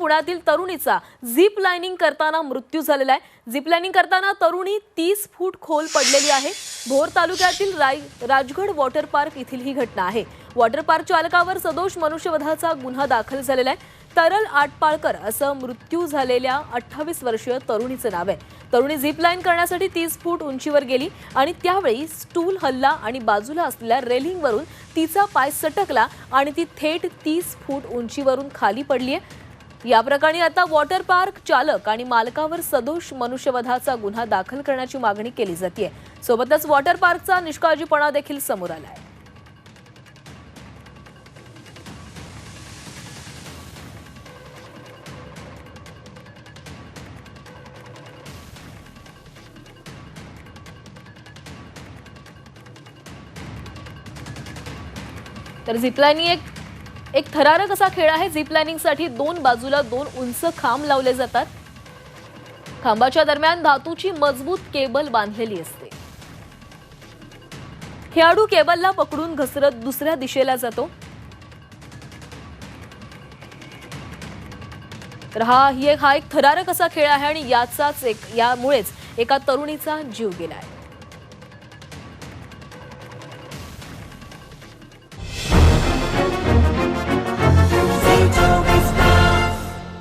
पुण्यातील तरुणीचा zip lining करताना मृत्यू झालेला आहे. झिप लाइनिंग करताना तरुणी तीस फूट खोल पडलेली आहे. भोर तालुक्यातील राय- राजगड वॉटर पार्क येथील ही घटना आहे. वॉटर पार्क चालकावर सदोष मनुष्यवधाचा गुन्हा दाखल झालेला आहे. तरल आटपाळकर असं मृत्यू झालेल्या अठ्ठावीस वर्षीय तरुणीचं नाव आहे. तरुणी झिप लाईन करण्यासाठी तीस फूट उंचीवर गेली आणि त्यावेळी स्टूल हल्ला आणि बाजूला असलेल्या रेलिंगवरून तिचा पाय सटकला आणि ती थेट तीस फूट उंचीवरून खाली पडली आहे. या प्रकरणी आता वॉटर पार्क चालक आणि मालकावर सदोष मनुष्यवधाचा गुन्हा दाखल करण्याची मागणी केली जाते सोबतच वॉटर पार्कचा निष्काळजीपणा देखील समोर आला आहे तर झिपलाईनी एक एक थरारक असा खेळ आहे झिपलाइनिंगसाठी दोन बाजूला दोन उंच खांब लावले जातात. खांबाच्या दरम्यान धातूची मजबूत केबल बांधलेली असते. खेळाडू केबलला पकडून घसरत दुसऱ्या दिशेला जातो. तर हा ही एक हा एक थरारक असा खेळ आहे आणि याचाच एक यामुळेच एका तरुणीचा जीव गेला आहे